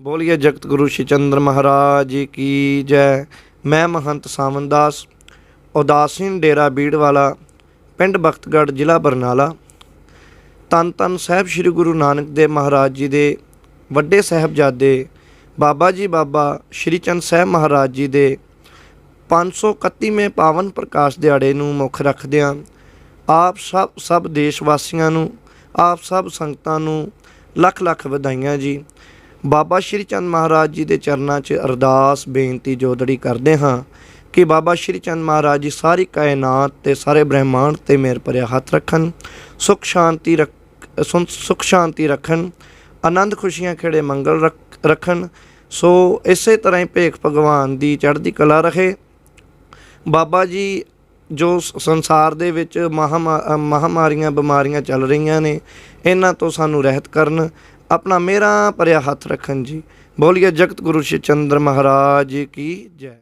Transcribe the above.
ਬੋਲੀਏ ਜਗਤ ਗੁਰੂ ਸ਼੍ਰੀ ਚੰਦਰ ਮਹਾਰਾਜ ਜੀ ਕੀ ਜੈ। ਮੈਂ ਮਹੰਤ ਸਾਵਨਦਾਸ, ਉਦਾਸੀਨ ਡੇਰਾ ਬੀੜ ਵਾਲਾ ਪਿੰਡ ਬਖਤਗੜ੍ਹ, ਜ਼ਿਲ੍ਹਾ ਬਰਨਾਲਾ। ਤਨ ਤਨ ਸਾਹਿਬ ਸ੍ਰੀ ਗੁਰੂ ਨਾਨਕ ਦੇਵ ਮਹਾਰਾਜ ਜੀ ਦੇ ਵੱਡੇ ਸਾਹਿਬਜ਼ਾਦੇ, ਬਾਬਾ ਜੀ ਬਾਬਾ ਸ਼੍ਰੀ ਚੰਦ ਸਾਹਿਬ ਮਹਾਰਾਜ ਜੀ ਦੇ 531ਵੇਂ ਪਾਵਨ ਪ੍ਰਕਾਸ਼ ਦਿਹਾੜੇ ਨੂੰ ਮੁੱਖ ਰੱਖਦਿਆਂ ਆਪ ਸਭ ਸਭ ਦੇਸ਼ ਵਾਸੀਆਂ ਨੂੰ, ਆਪ ਸਭ ਸੰਗਤਾਂ ਨੂੰ ਲੱਖ ਲੱਖ ਵਧਾਈਆਂ ਜੀ। ਬਾਬਾ ਸ਼੍ਰੀ ਚੰਦ ਮਹਾਰਾਜ ਜੀ ਦੇ ਚਰਨਾਂ 'ਚ ਅਰਦਾਸ ਬੇਨਤੀ ਜੋਦੜੀ ਕਰਦੇ ਹਾਂ ਕਿ ਬਾਬਾ ਸ਼੍ਰੀ ਚੰਦ ਮਹਾਰਾਜ ਜੀ ਸਾਰੀ ਕਾਇਨਾਤ ਤੇ ਸਾਰੇ ਬ੍ਰਹਿਮੰਡ ਤੇ ਮੇਰ ਭਰਿਆ ਹੱਥ ਰੱਖਣ ਸੁਖ ਸ਼ਾਂਤੀ ਰੱਖ ਸੁਨ- ਸੁਖ ਸ਼ਾਂਤੀ ਰੱਖਣ ਆਨੰਦ ਖੁਸ਼ੀਆਂ ਖੇੜੇ ਮੰਗਲ ਰੱਖ- ਰੱਖਣ ਸੋ ਇਸੇ ਤਰ੍ਹਾਂ ਹੀ ਭੇਖ ਭਗਵਾਨ ਦੀ ਚੜ੍ਹਦੀ ਕਲਾ ਰਹੇ। ਬਾਬਾ ਜੀ ਜੋ ਸੰਸਾਰ ਦੇ ਵਿੱਚ ਮਹਾਮਾ- ਅ, ਮਹਾਮਾਰੀਆਂ ਬਿਮਾਰੀਆਂ ਚੱਲ ਰਹੀਆਂ ਨੇ ਇਹਨਾਂ ਤੋਂ ਸਾਨੂੰ ਰਹਿਤ ਕਰਨ ਆਪਣਾ ਮੇਰਾ ਭਰਿਆ ਹੱਥ ਰੱਖਣ ਜੀ। ਬੋਲੀਏ ਜਗਤ ਗੁਰੂ ਸ਼੍ਰੀ ਚੰਦਰ ਮਹਾਰਾਜ ਕੀ ਜੈ।